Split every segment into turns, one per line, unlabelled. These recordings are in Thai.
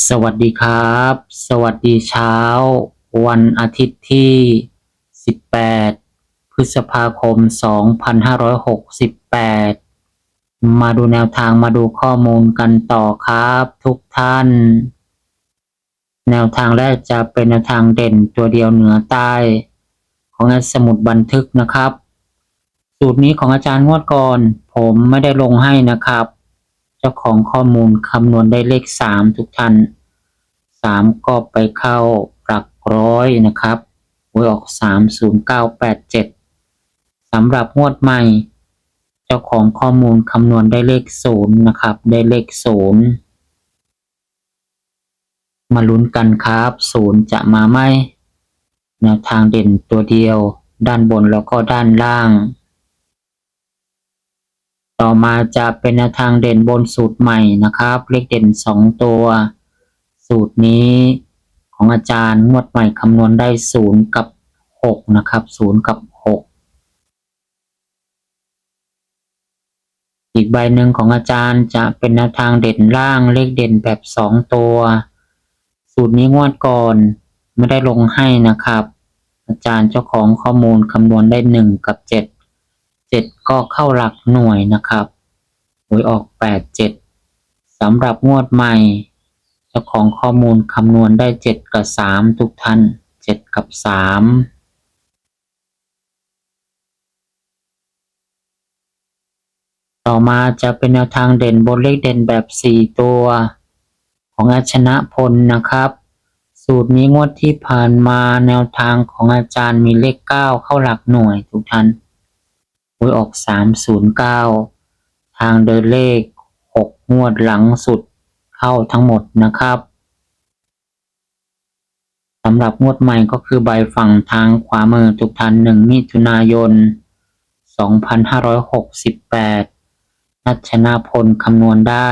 สวัสดีครับ สวัสดีเช้า วันอาทิตย์ที่ 18 พฤษภาคม 2568 มาดูแนวทางมาดูข้อมูลกันต่อครับทุกท่าน แนวทางแรกจะเป็นแนวทางเด่นตัวเดียวเหนือใต้ ของสมุดบันทึกนะครับ สูตรนี้ของอาจารย์งวดก่อน ผมไม่ได้ลงให้นะครับ เจ้าของข้อมูลคำนวณได้เลขสามทุกท่านสามก็ไปเข้าหลักร้อยนะครับหวยออกสามศูนย์เก้าแปดเจ็ดสำหรับงวดใหม่ เจ้าของข้อมูลคำนวณได้เลขศูนย์นะครับ ได้เลขศูนย์มาลุ้นกันครับศูนย์จะมาไหมแนวทางเด่นตัวเดียว ด้านบนแล้วก็ด้านล่าง ต่อมาจะเป็นทางเด่นบนสูตรใหม่นะครับ เลขเด่นสองตัว สูตรนี้ของอาจารย์งวดใหม่คำนวณได้ศูนย์กับหกนะครับศูนย์กับหกอีกใบหนึ่งของอาจารย์จะเป็นทางเด่นล่างเลขเด่นแบบสองตัว สูตรนี้งวดก่อนไม่ได้ลงให้นะครับ อาจารย์เจ้าของข้อมูลคำนวณได้หนึ่งกับเจ็ด เจ็ดก็เข้าหลักหน่วยนะครับหวยออกแปดเจ็ดสำหรับงวดใหม่เจ้าของข้อมูลคำนวณได้เจ็ดกับสามทุกท่านเจ็ดกับสามต่อมาจะเป็นแนวทางเด่นบนเลขเด่นแบบสี่ตัว ของอาชนะพลนะครับ สูตรนี้งวดที่ผ่านมาแนวทางของอาจารย์มีเลขเก้าเข้าหลักหน่วยทุกท่าน วยออกสามศูนย์เก้าทางเดินเลขหกงวดหลังสุดเข้าทั้งหมดนะครับสำหรับงวดใหม่ก็คือใบฝั่งทางขวามือทุกท่านหนึ่งมิถุนายน 2568 นัชนาพลคำนวณได้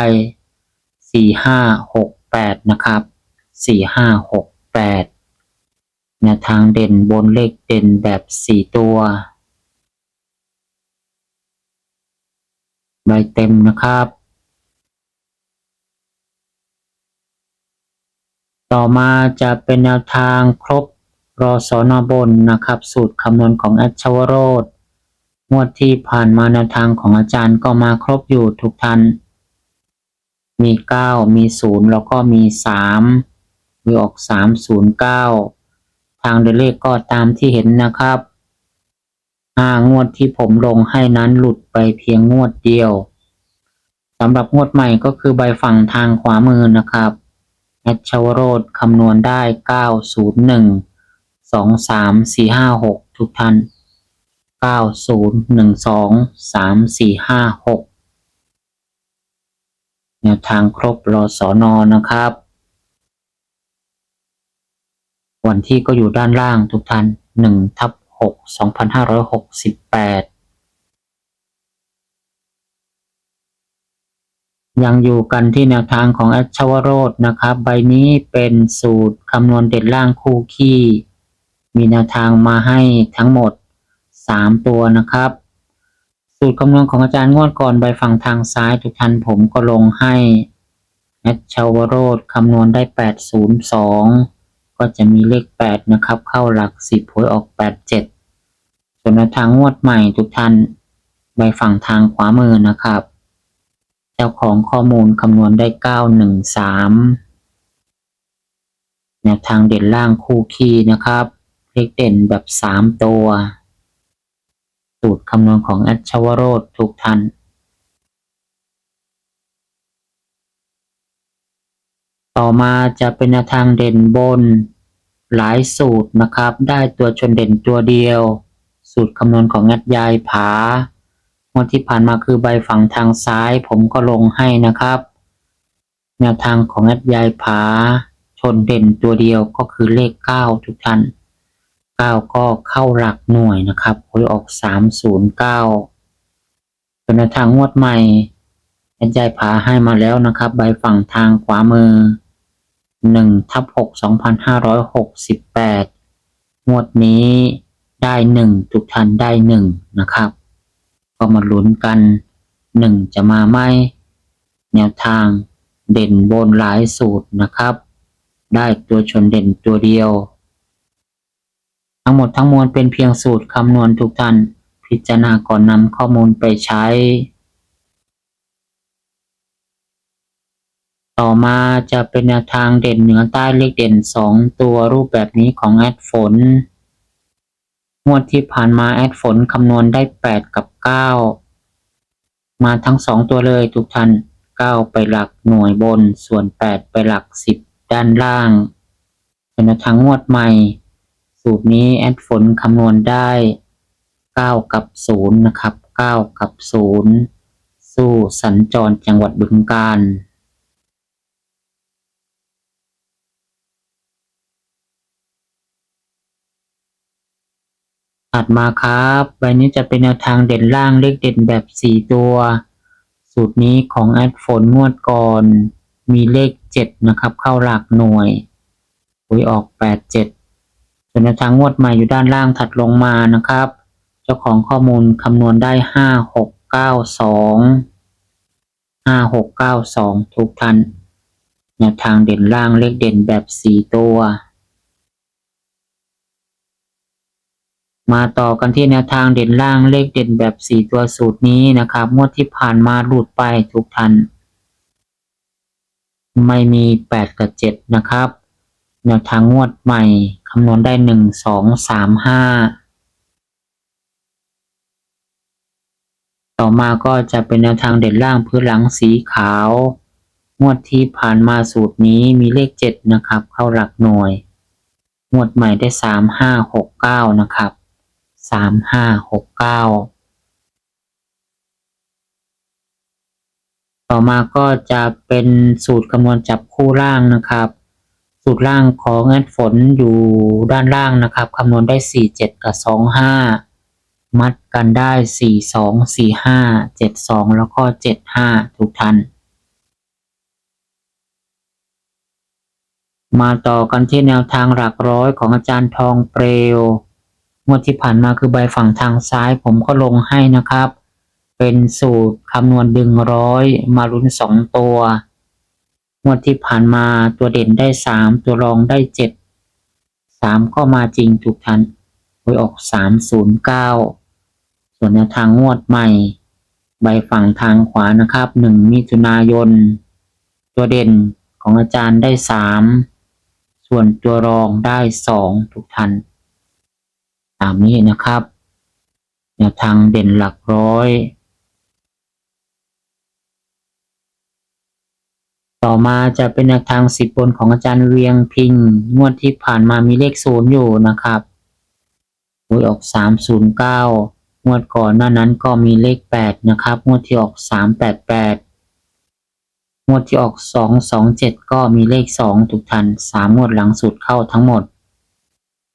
4568 นะครับ 4568แนวทางเด่นบนเลขเด่นแบบ 4 ตัว ใบเต็มนะครับ ต่อมาจะเป็นแนวทางครบรอสอนบนนะครับ สูตรคำนวณของอัชวโรธงวดที่ผ่านมาแนวทางของอาจารย์ก็มาครบอยู่ทุกท่านมี 9 มี 0 แล้วก็มี 3 มีออก 309 ทางเดนเลขก็ตามที่เห็นนะครับ ห้างวดที่ผมลงให้นั้นหลุดไปเพียงงวดเดียวสำหรับงวดใหม่ก็คือใบฝั่งทางขวามือนะครับแอดชาวโรดคำนวณได้ 901 23 456 ทุกท่าน 9012 3456แนวทางครบรอสอนอนะครับ วันที่ก็อยู่ด้านล่างทุกท่าน1ทับ 6 2568 ยังอยู่กันที่แนวทางของแอดชวโรดนะครับ ใบนี้เป็นสูตรคำนวณเด่นล่างคู่ขี้ มีแนวทางมาให้ทั้งหมด 3 ตัวนะครับ สูตรคำนวณของอาจารย์งวดก่อนใบฝั่งทางซ้ายทุกท่านผมก็ลงให้แอดชวโรดคำนวณได้ 802 ก็จะมีเลข 8 นะครับ เข้าหลัก 10หวยออก 87 ส่วนทางงวดใหม่ทุกท่านใบฝั่งทางขวามือนะครับ เจ้าของข้อมูลคำนวณได้ 913 แนวทางเด่นล่างคู่คีย์นะครับ เลขเด่นแบบ 3 ตัวสูตรคำนวณของอดชวโรธทุกท่าน ต่อมาจะเป็นแนวทางเด่นบน หลายสูตรนะครับ ได้ตัวชนเด่นตัวเดียว สูตรคำนวณของแอดยายผางวดที่ผ่านมาคือใบฝั่งทางซ้าย ผมก็ลงให้นะครับ แนวทางของแอดยายผา ชนเด่นตัวเดียวก็คือเลขเก้าทุกท่านเก้าก็เข้าหลักหน่วยนะครับหวยออกสามศูนย์เก้าเป็นแนวทางงวดใหม่แอดยายผาให้มาแล้วนะครับ ใบฝั่งทางขวามือ หนึ่งทับหกสองพันห้าร้อยหกสิบแปดงวดนี้ได้หนึ่งทุกท่านได้หนึ่งนะครับ ก็มาลุ้นกันหนึ่งจะมาไหมแนวทางเด่นบนหลายสูตรนะครับ ได้ตัวชนเด่นตัวเดียว ทั้งหมดทั้งมวลเป็นเพียงสูตรคำนวณทุกท่าน พิจารณาก่อนนำข้อมูลไปใช้ ต่อมาจะเป็นแนวทางเด่นเหนือใต้เลขเด่นสองตัวรูปแบบนี้ของแอดฝน งวดที่ผ่านมาแอดฝนคำนวณได้ 8 กับ 9 มาทั้ง 2 ตัวเลยทุกท่าน 9 ไปหลักหน่วยบน ส่วน 8 ไปหลัก 10 ด้านล่าง เป็นแนวทางงวดใหม่ สูตรนี้แอดฝนคำนวณได้ 9 กับ 0 นะครับ 9 กับ 0 สู้สัญจรจังหวัดบึงกาฬ ถัดมาครับใบนี้จะเป็นแนวทางเด่นล่างเลขเด่นแบบ 4 ตัว สูตรนี้ของแอดฝนงวดก่อน มีเลข 7 นะครับ เข้าหลักหน่วยหวยออก 8 7ส่วนแนวทางงวดใหม่อยู่ด้านล่างถัดลงมานะครับ เจ้าของข้อมูลคำนวณได้ 5 6 9 2 5 6 9 2 ทุกท่านแนวทางเด่นล่างเลขเด่นแบบ 4 ตัว มาต่อกันที่แนวทางเด่นล่างเลขเด่นแบบ 4 ตัวสูตรนี้นะครับงวดที่ผ่านมาหลุดไปทุกท่านไม่มี 8 กับ 7 นะครับ แนวทางงวดใหม่คำนวณได้ 1 2 3 5 ต่อมาก็จะเป็นแนวทางเด่นล่างพื้นหลังสีขาว งวดที่ผ่านมาสูตรนี้มีเลข 7 นะครับ เข้าหลักหน่วย งวดใหม่ได้ 3 5 6 9 นะครับ สามห้าหกเก้าต่อมาก็จะเป็นสูตรคำนวณจับคู่ล่างนะครับ สูตรล่างของแอดฝนอยู่ด้านล่างนะครับคำนวณได้สี่เจ็ดกับสองห้ามัดกันได้สี่สองสี่ห้าเจ็ดสองแล้วก็เจ็ดห้าทุกท่านมาต่อกันที่แนวทางหลักร้อยของอาจารย์ทองเปลว งวดที่ผ่านมาคือใบฝั่งทางซ้ายผมก็ลงให้นะครับ เป็นสูตรคำนวณดึงร้อยมาลุ้นสองตัวงวดที่ผ่านมาตัวเด่นได้สามตัวรองได้เจ็ดสามก็มาจริงถูกทันหวยออกสามศูนย์เก้าส่วนแนวทางงวดใหม่ ใบฝั่งทางขวานะครับหนึ่งมิถุนายน ตัวเด่นของอาจารย์ได้สามส่วนตัวรองได้สองทุกทัน ตามนี้นะครับแนวทางเด่นหลักร้อย ต่อมาจะเป็นแนวทางสิบบนของอาจารย์เวียงพิงงวดที่ผ่านมามีเลขศูนย์อยู่นะครับหวยออกสามศูนย์เก้างวดก่อนหน้านั้นก็มีเลขแปดนะครับ งวดที่ออกสามแปดแปดงวดที่ออกสองสองเจ็ดก็มีเลขสองถูกทันสามงวดหลังสุดเข้าทั้งหมด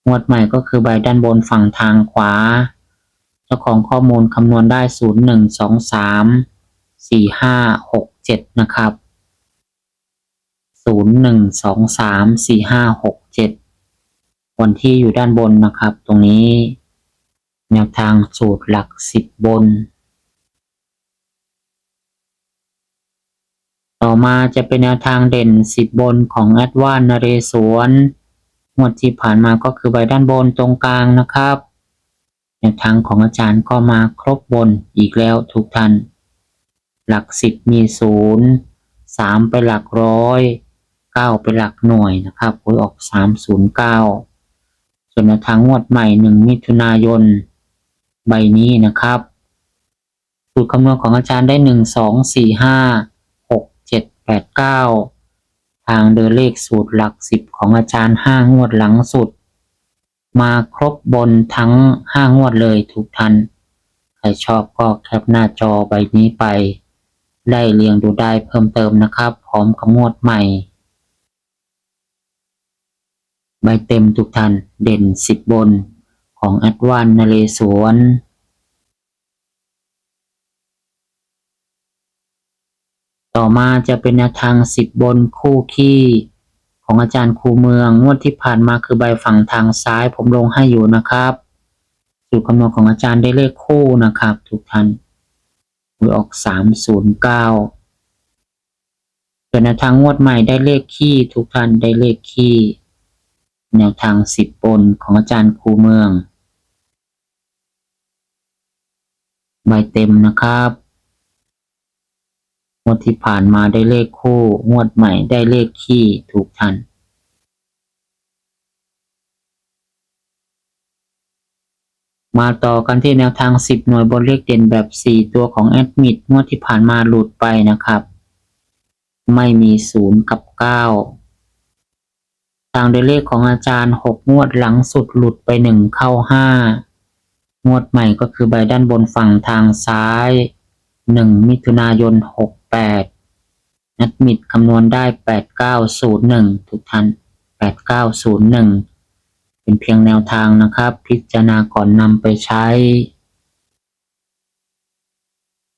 งวดใหม่ก็คือใบด้านบนฝั่งทางขวา เจ้าของข้อมูลคำนวณได้ศูนย์หนึ่งสองสามสี่ห้าหกเจ็ดนะครับศูนย์หนึ่งสองสามสี่ห้าหกเจ็ดวันที่อยู่ด้านบนนะครับ ตรงนี้ แนวทางสูตรหลักสิบบน ต่อมาจะเป็นแนวทางเด่นสิบบนของแอดวานนเรศวร งวดที่ผ่านมาก็คือใบด้านบนตรงกลางนะครับแนวทางของอาจารย์ก็มาครบบนอีกแล้วทุกท่าน หลักสิบมีศูนย์สามไปหลักร้อยเก้าไปหลักหน่วยนะครับหวยออกสามศูนย์เก้าส่วนแนวทางงวดใหม่หนึ่งมิถุนายน ใบนี้นะครับสูตรคำนวณของอาจารย์ได้หนึ่งสองสี่ห้าหกเจ็ดแปดเก้า ทางเดินเลขสูตรหลักสิบของอาจารย์ห้างวดหลังสุด มาครบบนทั้งห้างวดเลยทุกท่านขรชอบก็แคปหน้าจอใบนี้ไป ได้เรียงดูได้เพิ่มเติมนะครับ พร้อมกับงวดใหม่ใบเต็มทุกท่านเด่นสิบบนของแอดวานนเรศวร ต่อมาจะเป็นแนวทางสิบบนคู่ขี้ของอาจารย์ครูเมืองงวดที่ผ่านมาคือใบฝั่งทางซ้ายผมลงให้อยู่นะครับสูตรคำนวณของอาจารย์ได้เลขคู่นะครับ ทุกท่านหวยออกสามศูนย์เก้าส่วนแนวทางงวดใหม่ได้เลขขี้ทุกท่านได้เลขขี้แนวทางสิบบนของอาจารย์ครูเมือง ใบเต็มนะครับ งวดที่ผ่านมาได้เลขคู่ งวดใหม่ได้เลขขี้ถูกทัน มาต่อกันที่แนวทาง 10 หน่วยบนเลขเด่นแบบ 4 ตัวของแอดมิดงวดที่ผ่านมาหลุดไปนะครับ ไม่มี 0 กับ 9 ทางโดยเลขของอาจารย์ 6 งวดหลังสุดหลุดไป 1 เข้า 5 งวดใหม่ก็คือใบด้านบนฝั่งทางซ้าย 1มิถุนายน68นัดมิดคำนวณได้8901ทุกท่าน8901เป็นเพียงแนวทางนะครับ พิจารณาก่อนนำไปใช้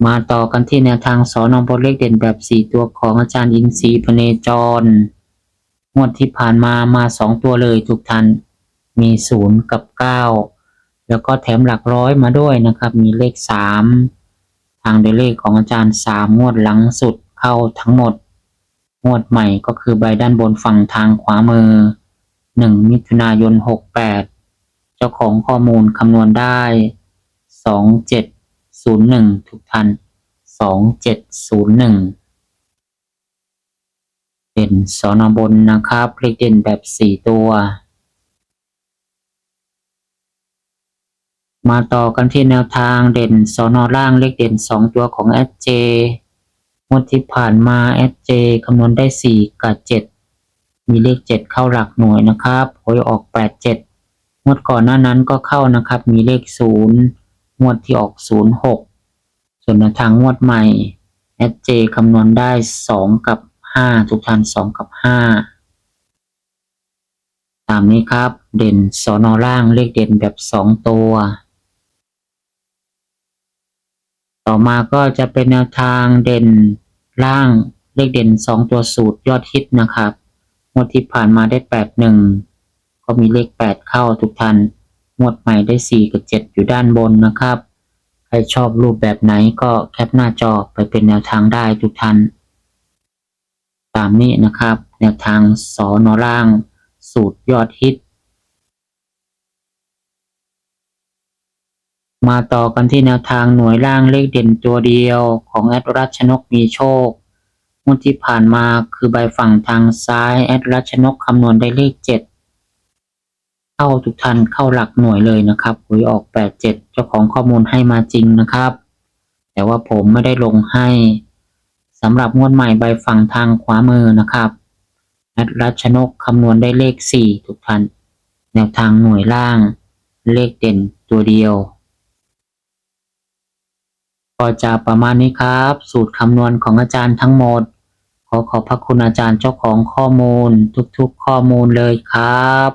มาต่อกันที่แนวทางสอนองบทเลขเด่นแบบ4ตัวของอาจารย์อินทรีย์พเนจรงวดที่ผ่านมามา2ตัวเลยทุกท่านมี0กับ9แล้วก็แถมหลักร้อยมาด้วยนะครับ มีเลข3ทางโดยเลขของอาจารย์3งวดหลังสุดเข้าทั้งหมด งวดใหม่ก็คือใบด้านบนฝั่งทางขวามือ 1 มิถุนายน 68 เจ้าของข้อมูลคำนวณได้ 2701 ทุกท่าน 2701เป็นสอนอบนนะครับเลขเด่นแบบ 4 ตัว มาต่อกันที่แนวทางเด่นสอนอล่างเลขเด่น 2 ตัวของ SJ งวดที่ผ่านมา SJ คำนวณได้ 4 กับ 7 มีเลข 7 เข้าหลักหน่วยนะครับหวยออก 8 7 งวดก่อนหน้านั้นก็เข้านะครับ มีเลข 0 งวดที่ออก 06 ส่วนแนวทางงวดใหม่ SJ คำนวณได้ 2 กับ 5 ทุกท่าน2 กับ 5ตามนี้ครับ เด่นสอนอล่างเลขเด่นแบบ 2 ตัว ต่อมาก็จะเป็นแนวทางเด่นล่างเลขเด่น 2 ตัวสูตรยอดฮิตนะครับงวดที่ผ่านมาได้ 8 1 ก็มีเลข 8 เข้าทุกท่านงวดใหม่ได้ 4 กับ 7 อยู่ด้านบนนะครับ ใครชอบรูปแบบไหนก็แคปหน้าจอไปเป็นแนวทางได้ทุกท่านตามนี้นะครับ แนวทางสอนอล่างสูตรยอดฮิต มาต่อกันที่แนวทางหน่วยล่างเลขเด่นตัวเดียวของแอดรัชนกมีโชคงวดที่ผ่านมาคือใบฝั่งทางซ้ายแอดรัชนกคำนวณได้เลขเจ็ดเข้าทุกท่านเข้าหลักหน่วยเลยนะครับหวยออกแปดเจ็ดเจ้าของข้อมูลให้มาจริงนะครับ แต่ว่าผมไม่ได้ลงให้สำหรับงวดใหม่ใบฝั่งทางขวามือนะครับแอดรัชนกคำนวณได้เลขสี่ทุกท่านแนวทางหน่วยล่าง เลขเด่นตัวเดียว ก็จะประมาณนี้ครับ สูตรคำนวณของอาจารย์ทั้งหมด ขอขอบพระคุณอาจารย์เจ้าของข้อมูลทุกๆข้อมูลเลยครับ